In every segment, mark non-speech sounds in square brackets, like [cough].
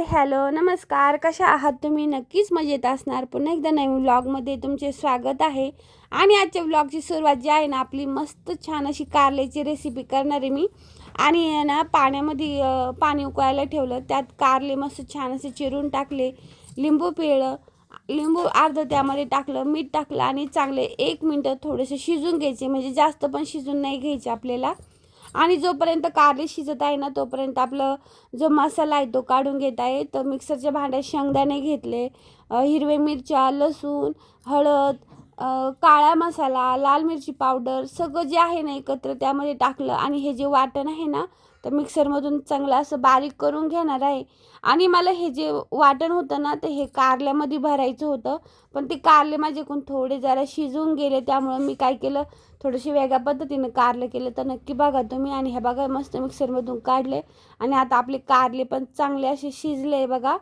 Hi hello नमस्कार. कशा आहात तुम्ही? नक्कीच मजेत असणार. पुन्हा एकदा नवीन व्लॉगमध्ये तुमचे स्वागत आहे. आणि आजच्या व्लॉगची सुरुवात जी आहे ना आपली मस्त छान अशी कारल्याची रेसिपी करणार आहे मी. आणि ना पाण्यामध्ये पाणी उकळायला ठेवलं. त्यात कारले मस्त छान असे चिरून टाकले. लिंबू पिळलं. लिंबू अर्ध त्यामध्ये टाकलं मीठ टाकलं आणि चांगले एक मिनटं थोडेसे शिजून घ्यायचे. म्हणजे जास्त पण शिजून नाही घ्यायचे आपल्याला. आणि जोपर्यंत कारले शिजत आहे ना तोपर्यंत आपलं जो मसाला आहे तो काढून घेत आहे. तर मिक्सरच्या भांड्यात शेंगदाणे घेतले हिरवे मिरच्या लसूण हळद काळा मसाला लाल मिरची पावडर सगळं जे आहे ना एकत्र त्यामध्ये टाकलं. आणि हे जे वाटण आहे ना तर मिक्सरमधून चांगलं असं बारीक करून घेणार आहे. आणि मला हे जे वाटण होतं ना तर हे कारल्यामध्ये भरायचं होतं. पण ते कारले माझ्याकडून थोडे जरा शिजून गेले त्यामुळं मी काय केलं थोडंशी वेगळ्या पद्धतीनं कारलं केलं. तर नक्की बघा तुम्ही. आणि हे बघा मस्त मिक्सरमधून काढले. आणि आता आपले कारले पण चांगले असे शिजले बघा.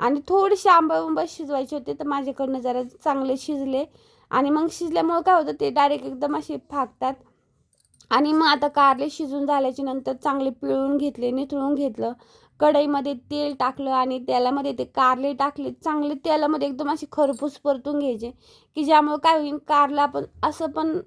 आणि थोडेसे आंबा उंबा शिजवायचे होते तर माझ्याकडनं जरा चांगले शिजले. आणि मग शिजल्यामुळं काय होतं ते डायरेक्ट एकदम असे फाकतात. आणि मग आता कारले शिजून झाल्याच्यानंतर चांगले पिळून घेतले निथळून घेतलं. कढईमध्ये तेल टाकलं आणि तेलामध्ये ते कारले टाकले. चांगले तेलामध्ये एकदम असे खरपूस परतून घ्यायचे की ज्यामुळं काय होईल कारला आपण असं पण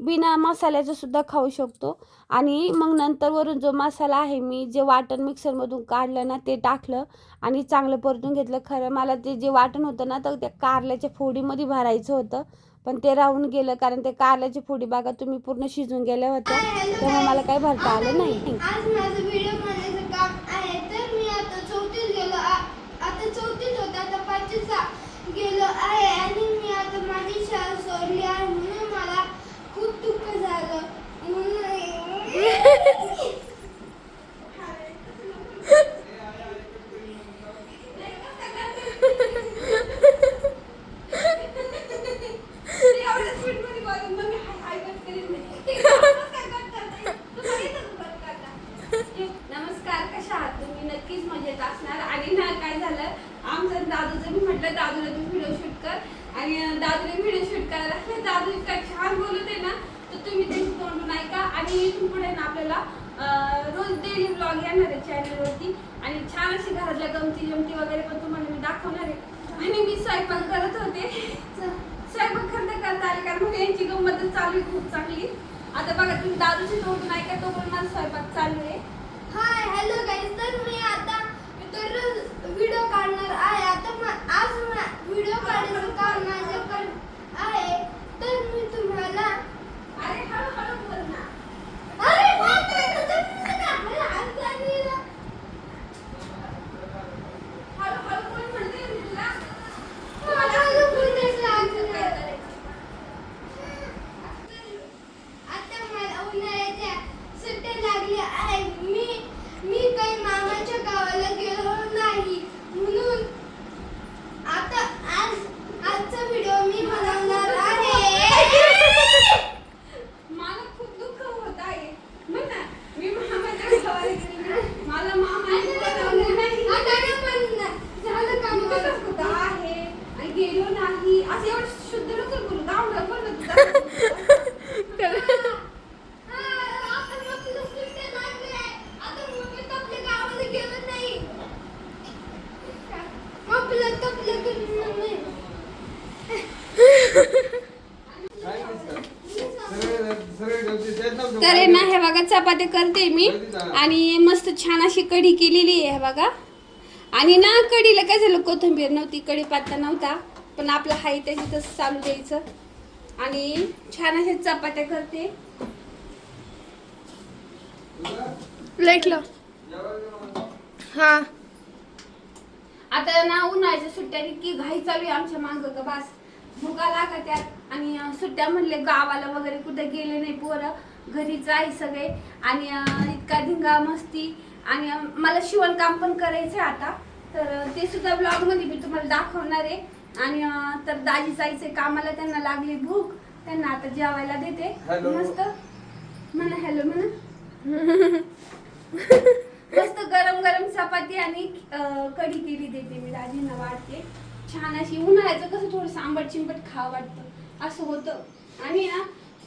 बिना मसाल्याचं सुद्धा खाऊ शकतो. आणि मग नंतर वरून जो मसाला आहे मी जे वाटण मिक्सरमधून काढलं ना ते टाकलं आणि चांगलं परतून घेतलं. खरं मला ते जे वाटण होतं ना तर त्या कारल्याच्या फोडीमध्ये भरायचं होतं. पण ते राहून गेलं कारण ते कारल्याची फोडी बागा तुम्ही पूर्ण शिजून गेल्या होत्या. तेव्हा मला काही भरता आलं नाही. गेलो. आहे आणि मी आता माझी शाळा सोडली आहे. म्हणून मला खूप दुःख झालं. [laughs] मी नक्कीच मजेत असणार. आणि ना काय झालं? आमचं दादूचं मी म्हटलं दादूला तू व्हिडिओ शूट कर. आणि दादूने व्हिडिओ शूट करायला दादू इतका छान बोलत आहे ना तर तुम्ही त्यांची तोंडून ऐका. आणि इथून पुढे ना आपल्याला रोज डेली ब्लॉग येणार आहे चॅनलवरती आणि छान अशी घरातल्या गमती जमती वगैरे पण तुम्हाला मी दाखवणार आहे. आणि मी स्वयंपाक करत होते. स्वयंपाक करता करता आले कारण मग यांची गंमतच चालू आहे खूप चांगली. आता बघा तुम्ही दादूची तोंडून ऐका तोपर्यंत माझा स्वयंपाक चालू आहे. हाय हॅलो गाईज तर मी आता दररोज व्हिडिओ काढणार आहे आता म- आज व्हिडिओ काढायचं काम माझ्याकडे आहे तर मी तुम्हाला अरे हळूहळू बोल ना अरे बापरे, तुझं पुस्तक आपल्याला हात लागलेला. हळूहळू बोल म्हणते मी तुला मला पुस्तक लागलं. आता मला उन्हाळ्याच्या सुट्ट्या लागल्या आहे मी मी काही मामाच्या गावाला गेलो नाही म्हणून आता आज आजचा व्हिडिओ मी बनवणार आहे मला खूप दुःख होत आहे म्हण ना मी मामाच्या गावाला गेले मला मामाने बोलावलं नाही आता ना पण झालं का मी मग? तसंच होतं आहे आणि गेलो नाही असं एवढं शुद्ध नको बोलू गावडा बोल ना तुझा हा, आपण आपलं सुट्ट्या लागल्या. आता मम्मी तर आपल्या गावाला गेलो नाही. आपलं तपलं करून नाही. तर आहे ना हे बघा चपाती करते मी. आणि मस्त छान अशी कढी केलेली आहे हे बघा. आणि ना कढीला काय झालं कोथिंबीर नव्हती कढी पात्ता नव्हता. पण आपलं हाय त्याची तसं चालू द्यायचं. आणि छान अशा चपात्या करते. लाईटला. हा. आता ना उन्हाळ्याच्या सुट्ट्या इतकी घाई चालू आहे आमच्या मांग का बास. भुका लागा त्यात आणि सुट्ट्या म्हणले गावाला वगैरे कुठे गेले नाही पोरं. घरीच आहे सगळे. आणि इतका धिंगा मस्ती. आणि मला शिवणकाम पण करायचं आहे आता. तर ते सुद्धा ब्लॉगमध्ये मी तुम्हाला दाखवणार आहे. आणि तर दाजी जायचे कामाला त्यांना लागली भूक. त्यांना आता जेवायला देते. मस्त. म्हणा हॅलो म्हणा. [laughs] मस्त गरम गरम चपाती आणि कढी केली देते मी दाजींना वाढते. छान अशी उन्हाळ्याचं कसं थोडं आंबट चिंबट खावं वाटतं. असं होतं. आणि ना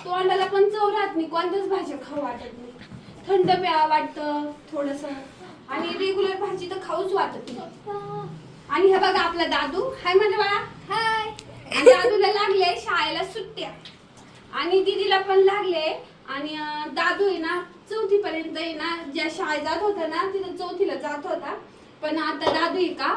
तोंडाला पण चव राहत नाही. कोणत्याच भाज्या खाऊ वाटत नाही. थंड प्यावं वाटतं थोडंसं. आणि रेग्युलर भाजी तर खाऊच वाटत नाही. आणि हे बघा आपला दादू. हाय माझ्या बाळा. हाय. दादूला लागले शाळेला सुट्ट्या. आणि दीदीला पण लागले. आणि दादू आहे ना चौथी पर्यंत आहे ना ज्या शाळेत जात होता ना तिथं चौथीला जात होता. पण आता दादू आहे का?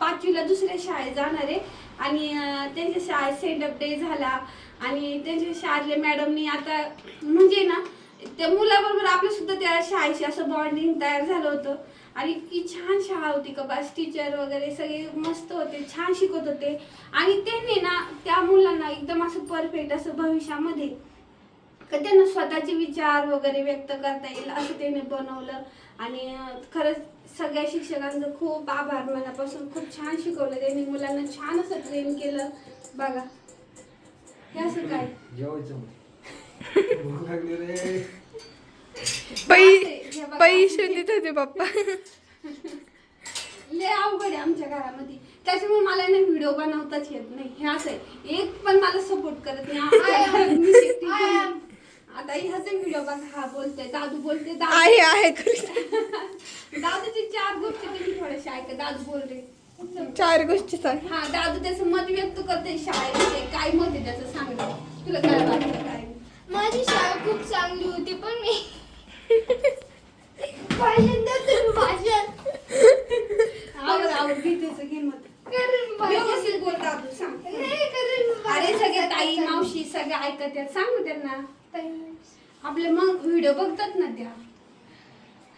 पाचवीला दुसऱ्या शाळेत जाणार आहे. आणि त्यांच्या शाळेत सेंडअप डे झाला. आणि त्यांच्या शाळेतल्या मॅडमनी आता म्हणजे ना त्या मुलाबरोबर आपलं सुद्धा त्या शाळेशी असं बॉन्डिंग तयार झालं होतं. आणि इतकी छान शाळा होती का बस टीचर वगैरे सगळे मस्त होते छान शिकवत होते. आणि त्यांनी ना त्या मुलांना एकदम असं परफेक्ट असं भविष्यामध्ये का त्यांना स्वतःचे विचार वगैरे व्यक्त करता येईल असं त्याने बनवलं. आणि खरंच सगळ्या शिक्षकांचं खूप आभार. मनापासून खूप छान शिकवलं त्यांनी. मुलांना छान असं ट्रेन केलं. बघा. हे असं काय? जेवायचं [laughs] भूक लागली रे. पै बघा. पैसे देत होते पप्पा. [laughs] लय अवघड आहे आमच्या घरामध्ये. त्याच्यामुळे मला ना व्हिडिओ बनवताच येत नाही. हे असं आहे. एक पण मला सपोर्ट करत नाही आमच्या घरात मी शिकते की- आता हा बोलते दादू बोलते दादू. आहे आहे. [laughs] दादूची चार गोष्टी तुम्ही थोड्याशा ऐका दादू बोल रे चार गोष्टी सांग. हा दादू त्याचं मत व्यक्त करते शाळेविषयी काय मत आहे त्याचं सांग. तुला काय वाटतं काय? माझी शाळा खूप चांगली होती पण मी पहिल्यांदा तुम्ही भाषण आवड आवड घे त्याचं घे मत करून व्यवस्थित बोल दादू सांग. नाही करून अरे सगळे ताई मावशी सगळे ऐकत आहेत सांग ना त्यांना आपले मग व्हिडिओ बघतात ना त्या.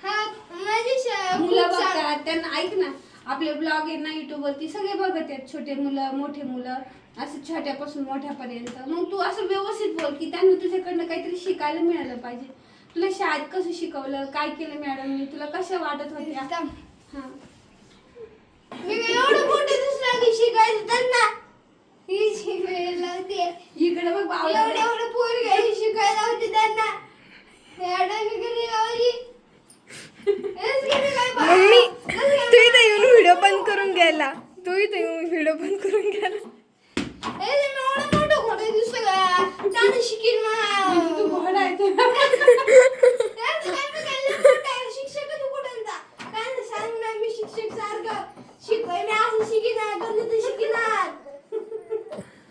हा माझी मुलं खूप बघतात त्यांना ऐक ना. आपले ब्लॉग आहे ना युट्यूब वरती सगळे बघत आहेत छोटे मुलं मोठे मुलं असं छोट्यापासून मोठ्यापर्यंत. मग तू असं व्यवस्थित बोल की त्यांना तुझ्याकडनं काहीतरी शिकायला मिळालं पाहिजे. तुला शाळेत कसं शिकवलं काय केलं मॅडमनी तुला कशा वाटत होत्या? एकदम. हा. मी एवढं मोठे दुसऱ्या शिकायचं त्यांना. ही शिकायला लावते इकडे बघ एवढे एवढे पोरगे शिकायला होते त्यांना. मॅडम घरी लावली हेच घरी काय बा- मम्मी हेच घरी- तू इथे येऊन व्हिडिओ बंद करून गेला तू इथे येऊन व्हिडिओ बंद करून गेला हे जे मी एवढं मोठं खोटं दिसतं का? त्यानं शिकीन मला. तू घोडा आहे तर. त्याचं काय मी काय लय मोठं आहे. शिक्षक तू कुठं जा? काय नाही सांग ना मी शिक्षक सारखं शिकवाय मी असं शिकिनार कधी तर शिकिनार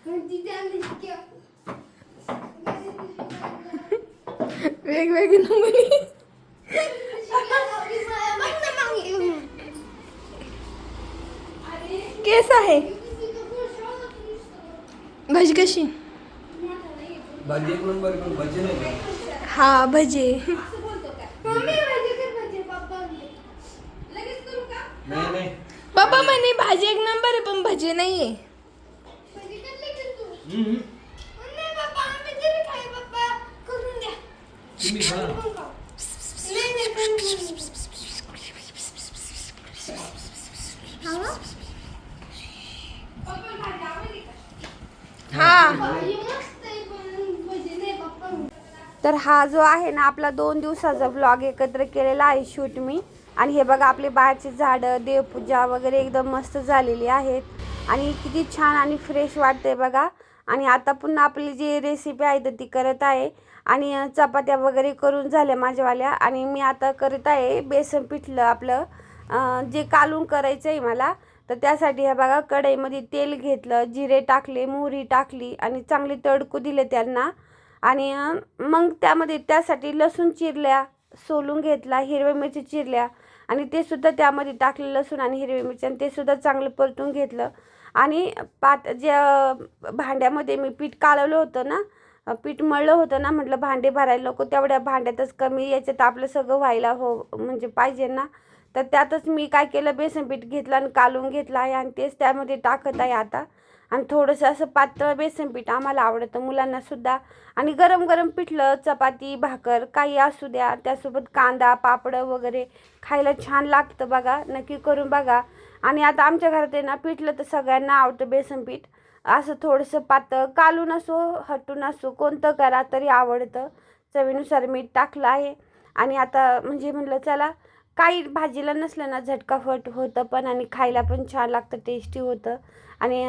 मग ती त्यांना शिकव वेगवेगळे नमुने केस आहे भाजी कशी? भाजी एक नंबर पण भाजी नाही का? हा भजी. असं बोलतो काय मम्मी भाजी कर भाजी. पप्पा लगेच करू का? नाही नाही. पप्पा म्हणे भाजी एक नंबर आहे पण भजी नाहीये. भाजी कर लगेच तू? हम्म. नाही पप्पा आम्ही तरी खाय पप्पा. करून द्या. तुम्ही खा ना. आपण खाऊ. नाही नाही करून द्या. हा? पप्पा भाजी आवडली का हा. तर हा जो आहे ना आपला दोन दिवसाचा ब्लॉग एकत्र केलेला आहे शूट मी. आणि हे बघा आपले बाहेरचे झाडं देवपूजा वगैरे एकदम मस्त झालेली आहेत. आणि किती छान आणि फ्रेश वाटते बघा. आणि आता पुन्हा आपली जी रेसिपी आहे तर ती करत आहे. आणि चपात्या वगैरे करून झाल्या माझ्यावाल्या. आणि मी आता करत आहे बेसन पिठलं आपलं. जे कालून करायचं आहे मला तर त्यासाठी ह्या बघा कढईमध्ये तेल घेतलं जिरे टाकले मोहरी टाकली आणि चांगले तडकू दिले त्यांना. आणि मग त्यामध्ये त्यासाठी लसूण चिरल्या सोलून घेतला हिरव्या मिरची चिरल्या आणि ते सुद्धा त्यामध्ये टाकलं लसूण आणि हिरवी मिरची आणि ते सुद्धा चांगलं परतून घेतलं. आणि पात ज्या भांड्यामध्ये मी पीठ कालवलं होतं ना पीठ मळलं होतं ना म्हटलं भांडे भरायला नको तेवढ्या भांड्यातच कमी याच्यात आपलं सगळं व्हायला हो म्हणजे पाहिजे ना. तर त्यातच मी काय केलं बेसन पीठ घेतलं आणि कालून घेतलं आहे आणि तेच त्यामध्ये टाकत आहे आता. आणि थोडंसं असं पातळ बेसन पीठ आम्हाला आवडतं मुलांना सुद्धा. आणि गरम गरम पिठलं चपाती भाकर काही असू द्या त्यासोबत कांदा पापडं वगैरे खायला छान लागतं बघा नक्की करून बघा. आणि आता आमच्या घरात आहे ना पिठलं तर सगळ्यांना आवडतं बेसन पीठ. असं थोडंसं पातळ कालून असो हटून असो कोणतं करा तरी आवडतं. चवीनुसार मीठ टाकलं आहे. आणि आता म्हणजे म्हणलं चला काही भाजीला नसलं ना झटकाफट होतं पण आणि खायला पण छान लागतं टेस्टी होतं. आणि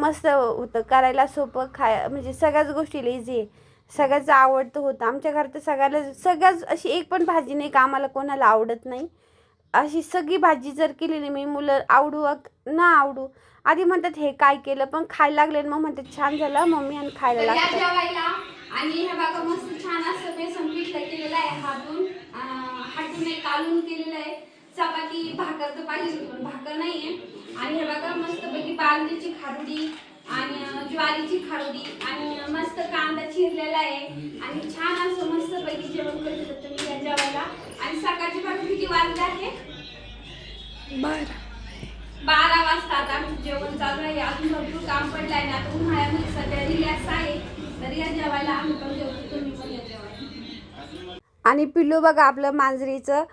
मस्त होतं. करायला सोपं खाय म्हणजे सगळ्याच गोष्टीला इझी आहे. सगळ्याच आवडतं होतं. आमच्या घरात तर सगळ्याला सगळ्याच अशी एक पण भाजी नाही का आम्हाला कोणाला आवडत नाही. अशी सगळी भाजी जर केली ना मी मुलं आवडू ना आवडू आधी म्हणतात हे काय केलं? पण खायला लागले मग म्हणतात छान झालं मम्मी आणि खायला जेवायला. आणि हे बघा मस्त छान असं बेसन पिठलं केलेलं आहे हातून. हातून एक कालून केलेलं आहे. चपाती भाकर तर पाहिजे होती, पण भाकर नाहीये. आणि हे बघा मस्त पैकी बांगडीची खारुडी आणि ज्वारीची खारुडी आणि मस्त कांदा चिरलेला आहे. आणि छान असं मस्त पैकी जेवण करत होतं तुम्ही या जेवायला. आणि सकाळची बघा किती वाजले आहे? बारा. बारा वाजता आता आमचं जेवण चालू आहे. अजून भरपूर काम पडलं आहे ना आता उन्हाळ्यामध्ये सध्या रिलॅक्स आहे. तर या जेवायला आम्ही पण जेवतो तुम्ही पण या जेवायला. आणि पिल्लू बघा आपलं मांजरीचं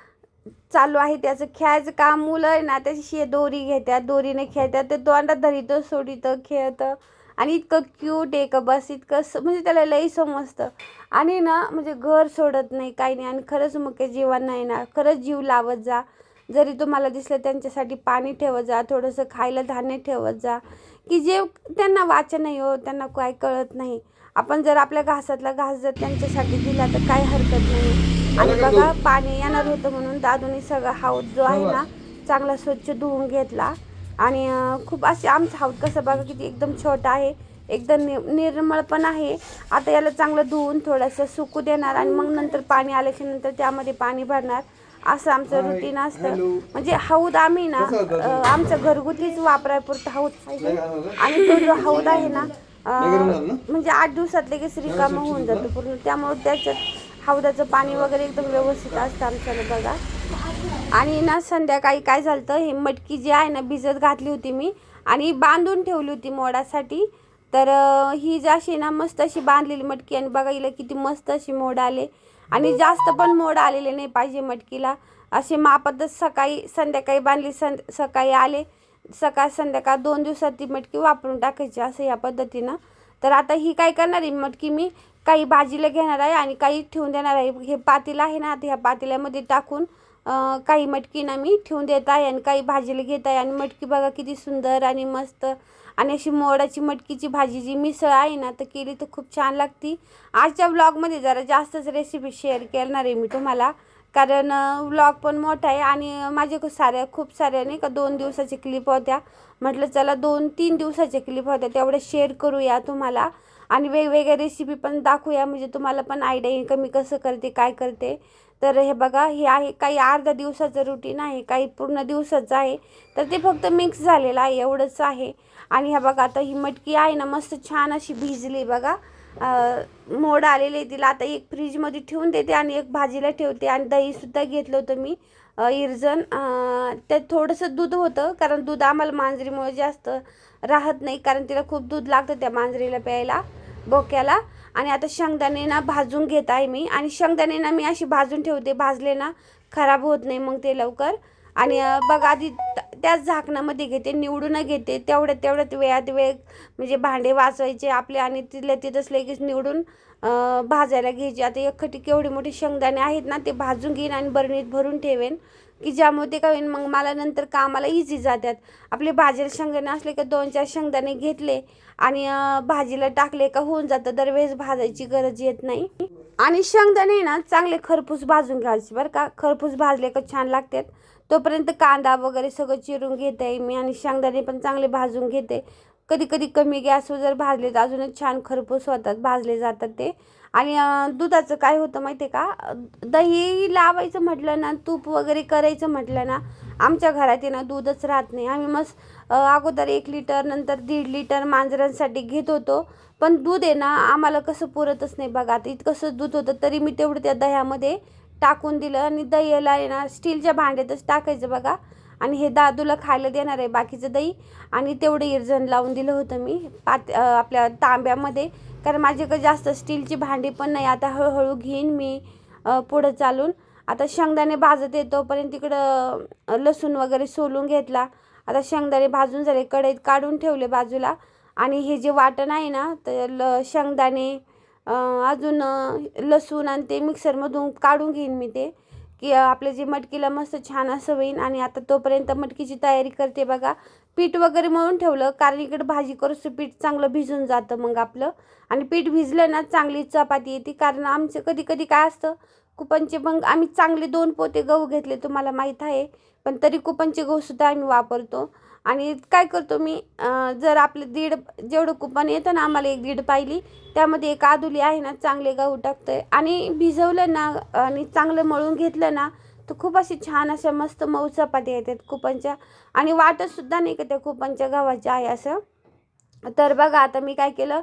चालू आहे त्याचं खेळायचं काम मुलं आहे ना त्याची दोरी घेतात दोरीने खेळतात ते तोंडात धरितं सोडितं खेळतं आणि इतकं क्यूट आहे का बस इतकं स- म्हणजे त्याला लई समजतं. आणि ना म्हणजे घर सोडत नाही काही नाही आणि खरंच मुख्य जीवन नाही ना खरंच जीव लावत जा. जरी तुम्हाला दिसलं त्यांच्यासाठी पाणी ठेवत जा थोडंसं खायला धान्य ठेवत जा की जे त्यांना वाचन नाही हो त्यांना काय कळत नाही. आपण जर आपल्या घासातला घास जर त्यांच्यासाठी दिला तर काही हरकत नाही. आणि बघा पाणी येणार होतं म्हणून दादूने सगळा हाऊस जो आहे ना चांगला स्वच्छ धुवून घेतला. आणि खूप असे आमचं हाऊस कसं बघा किती एकदम छोटा आहे. एकदम नि निर्मळ पण आहे. आता याला चांगलं धुवून थोडंसं सुकू देणार आणि मग नंतर पाणी आल्याच्यानंतर त्यामध्ये पाणी भरणार. असं आमचं रुटीन असतं. म्हणजे हौद आम्ही ना अं, आमच्या घरगुतीच वापरायपुरतं हौद आहे आणि तो जो हौद आहे ना म्हणजे आठ दिवसात लगेच रिकामं होऊन जातो पूर्ण. त्यामुळे त्याच्यात हौदाचं पाणी वगैरे एकदम व्यवस्थित असतं आमच्याला बघा. आणि ना संध्याकाळी काय झालं ही मटकी जी आहे ना भिजत घातली होती मी आणि बांधून ठेवली होती मोडासाठी. तर ही जी अशी ना मस्त अशी बांधलेली मटकी आणि बघा हिला किती मस्त अशी मोड आले. आणि जास्त पण मोड आलेले नाही पाहिजे मटकीला. असे मापातच सकाळी संध्याकाळी बांधली सं सकाळी आले सकाळ संध्याकाळ दोन दिवसात ती मटकी वापरून टाकायची असं या पद्धतीनं. तर आता ही काय करणार आहे मटकी मी? काही भाजीला घेणार आहे आणि काही ठेवून देणार आहे. हे पातेलं आहे ना आता ह्या पातेल्यामध्ये टाकून काही मटकी ना मी ठेवून देत आहे आणि काही भाजीला घेत आहे. आणि मटकी बघा किती सुंदर आणि मस्त. आणि अशी मोडाची मटकीची भाजी जी मिसळ आहे ना तर केली तर खूप छान लागती. आजच्या व्लॉगमध्ये जरा जास्तच रेसिपी शेअर करणार आहे मी तुम्हाला. कारण व्लॉग पण मोठा आहे आणि माझे खूप साऱ्या खूप साऱ्या नाही का दोन दिवसाचे क्लिप होत्या. म्हटलं चला दोन तीन दिवसाच्या क्लिप होत्या. तेवढ्या शेअर करूया तुम्हाला. आणि वेगवेगळ्या रेसिपी पण दाखवूया. म्हणजे तुम्हाला पण आयडिया येईल का मी कसं करते काय करते. तर हे बघा हे आहे काही अर्ध्या दिवसाचं रुटीन आहे काही पूर्ण दिवसाचं आहे. तर ते फक्त मिक्स झालेलं आहे एवढंच आहे. आणि ह्या बघा आता ही मटकी आहे ना मस्त छान अशी भिजली बघा. मोड आलेले तिला. आता एक फ्रीजमध्ये ठेवून देते आणि एक भाजीला ठेवते. आणि दहीसुद्धा घेतलं होतं मी इर्जन त्यात थोडंसं दूध होतं कारण दूध आम्हाला मांजरीमुळे जास्त राहत नाही कारण तिला खूप दूध लागतं त्या मांजरीला प्यायला. बोक्याला आणि आता शेंगदाणे ना भाजून घेत आहे मी. आणि शेंगदाणे ना मी अशी भाजून ठेवते. भाजले ना खराब होत नाही मग ते लवकर. आणि बघा बघ आधी त्याच झाकणामध्ये घेते. निवडून घेते. तेवढ्या तेवढ्यात वेळात वेळ म्हणजे भांडे वाचवायचे आपले आणि तिथल्या तिथंच लगेच निवडून भाजायला घ्यायचे. आता एकखटी केवढी मोठी शेंगदाणे आहेत ना ते भाजून घेईन आणि बरणीत भरून ठेवेन. की ज्यामुळे ते काय होईल मग मला नंतर कामाला इझी जातात आपले भाजीला शेंगदाणे असले का दोन चार शेंगदाणे घेतले आणि भाजीला टाकले का होऊन जातं. दरवेळेस भाजायची गरज येत नाही. आणि शेंगदाणे ना चांगले खरपूस भाजून घ्यायचे बरं का. खरपूस भाजले का छान लागतात तोपर्यंत कांदा वगैरे सगळं चिरून घेते मी आणि शेंगदाणे पण चांगले भाजून घेते. कधी कधी कमी गॅसवर जर भाजले तर अजूनच छान खरपूस होतात भाजले जातात ते. आणि दुधाचं काय होतं माहिती आहे का? दही लावायचं म्हटलं ना तूप वगैरे करायचं म्हटलं ना आमच्या घरात आहे ना दूधच राहत नाही. आम्ही मस्त अगोदर एक लिटर नंतर दीड लिटर मांजरांसाठी घेत होतो. पण दूध आहे ना आम्हाला कसं पुरतच नाही बघा. आता इतकंसं दूध होतं तरी मी तेवढं त्या दह्यामध्ये टाकून दिलं. आणि दह्याला आहे ना स्टीलच्या भांड्यातच टाकायचं बघा. आणि हे दादूला खायला देणार आहे बाकीचं दही. आणि तेवढं इरजण लावून दिलं होतं मी पात आपल्या तांब्यामध्ये. कारण माझ्याकडे जास्त स्टीलची भांडी पण नाही. आता हळूहळू घेईन मी पुढं चालून. आता शेंगदाणे भाजत येतोपर्यंत तिकडं लसूण वगैरे सोलून घेतला. आता शेंगदाणे भाजून झाले कढईत काढून ठेवले बाजूला. आणि हे जे वाटण आहे ना तर ल शेंगदाणे अजून लसूण आणि ते मिक्सरमधून काढून घेईन मी ते. की अं, आपले जे मटकीला मस्त छान असं होईन आणि आता तोपर्यंत मटकीची तयारी करते बघा. पीठ वगैरे मळून ठेवलं कारण इकडं भाजी करूस पीठ चांगलं भिजून जातं मग आपलं. आणि पीठ भिजलं ना चांगली चपाती येते कारण आमचं कधी कधी काय असतं कुपनचे मग आम्ही चांगले दोन पोते गहू घेतले तुम्हाला माहीत आहे. पण तरी कुपनचे गहूसुद्धा आम्ही वापरतो. आणि काय करतो मी जर आपले दीड जेवढं कुपन येतं ना आम्हाला एक दीड पाहिली त्यामध्ये एक आदुली आहे ना चांगले गहू टाकतोय. आणि भिजवलं ना आणि चांगलं मळून घेतलं ना तर खूप अशी छान अशा मस्त मऊ चपात्या येतात कुपनच्या. आणि वाटतसुद्धा नाही का त्या कुपनच्या गव्हाच्या आहे असं. तर बघा आता मी काय केलं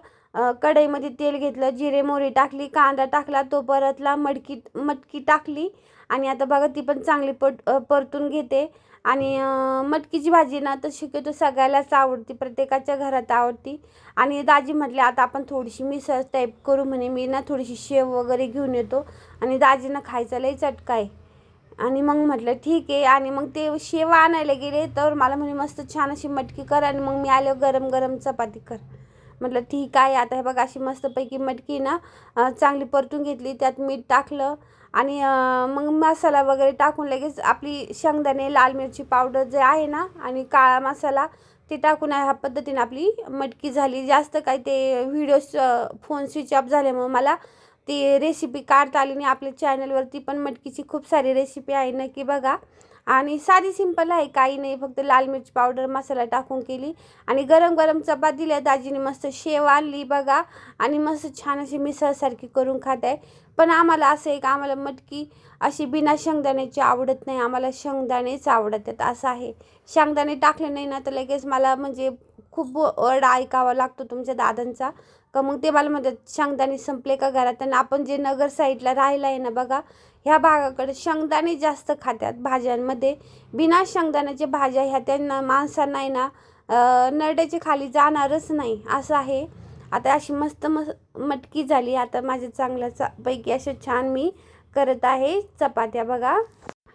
कढईमध्ये तेल घेतलं जिरे मोहरी टाकली कांदा टाकला तो परतला मडकी मटकी टाकली. आणि आता बघा ती पण चांगली पट परतून घेते. आणि मटकीची भाजी ना तर शक्यतो सगळ्यालाच आवडती प्रत्येकाच्या घरात आवडती. आणि दाजी म्हटले आता आपण थोडीशी मिसळ टाईप करू म्हणे. मी ना थोडीशी शेव वगैरे घेऊन येतो. आणि दाजीनं खायचा लई चटका आहे. आणि मग म्हटलं ठीक आहे. आणि मग ते शेव आणायला गेले तर मला म्हणे मस्त छान अशी मटकी कर आणि मग मी आल्यावर गरम गरम चपाती कर. म्हटलं ठीक आहे आता हे बघा अशी मस्तपैकी मटकी ना चांगली परतून घेतली त्यात मीठ टाकलं आणि मग मसाला वगैरे टाकून लगेच आपली शेंगदाणे लाल मिरची पावडर जे आहे ना आणि काळा मसाला ते टाकून ह्या पद्धतीने आपली मटकी झाली. जास्त काय ते व्हिडिओ फोन स्विच ऑफ झाल्यामुळे मला ती रेसिपी काढता आली नाही. आपल्या चॅनलवरती पण मटकीची खूप सारी रेसिपी आहे नक्की बघा. आणि साधी सिंपल आहे. काही नाही. फक्त लाल मिरची पावडर मसाला टाकून केली. आणि गरम गरम चपाती दिल्या. दाजीने मस्त शेव आणली बघा. आणि मस्त छान अशी मिसळसारखी करून खात आहे. पण आम्हाला असं आहे का आम्हाला मटकी अशी बिना शेंगदाण्याची आवडत नाही. आम्हाला शेंगदाणेच आवडत आहेत असं आहे. शेंगदाणे टाकले नाही ना तर लगेच मला म्हणजे खूप ओरडा ऐकावा लागतो तुमच्या दादांचा. का मग ते मला म्हणतात शेंगदाणे संपले का घरात? आणि आपण जे नगर साईडला राहिला आहे ना बघा ह्या भागाकडे शेंगदाणे जास्त खातात भाज्यांमध्ये. बिना शेंगदाण्याच्या भाज्या ह्या त्यांना माणसांना आहे ना नरड्याच्या खाली जाणारच नाही असं आहे. आता अशी मस्त मस्त मटकी झाली. आता माझ्या चांगल्या चा पैकी अशा छान मी करत आहे चपात्या बघा.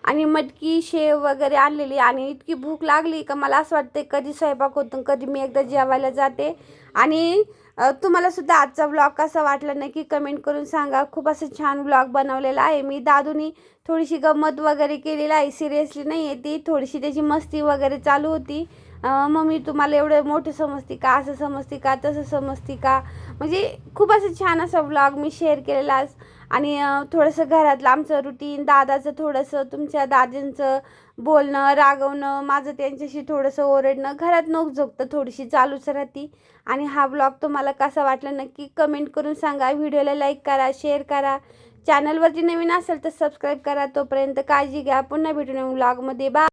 आणि मटकी शेव वगैरे आणलेली आणि इतकी भूक लागली का मला असं वाटतं कधी स्वयंपाक होतो कधी मी एकदा जेवायला जाते. आणि तुम्हाला सुद्धा आजचा ब्लॉग कसा वाटला नक्की कमेंट करून सांगा. खूप असं छान ब्लॉग बनवलेला आहे. मी दादूनी थोडीशी गंमत वगैरे केलेली आहे. सिरियसली नाही आहे ती. थोडीशी त्याची मस्ती वगैरे चालू होती. मम्मी तुम्हाला एवढं मोठं समजते का? असं समजते का? तसं समजते का? म्हणजे खूप असं छान असा ब्लॉग मी शेअर केलेला आज. आणि थोडंसं घरातलं आमचं रुटीन दादाचं थोडंसं तुमच्या दादींचं बोलणं रागवणं माझं त्यांच्याशी थोडंसं ओरडणं घरात नोकझोकतं थोडीशी चालूच राहती. आणि हा ब्लॉग तुम्हाला कसा वाटला नक्की कमेंट करून सांगा. व्हिडिओला लाईक करा शेअर करा. चॅनलवरती नवीन असेल तर सबस्क्राईब करा. तोपर्यंत काळजी घ्या. पुन्हा भेटून ब्लॉगमध्ये बा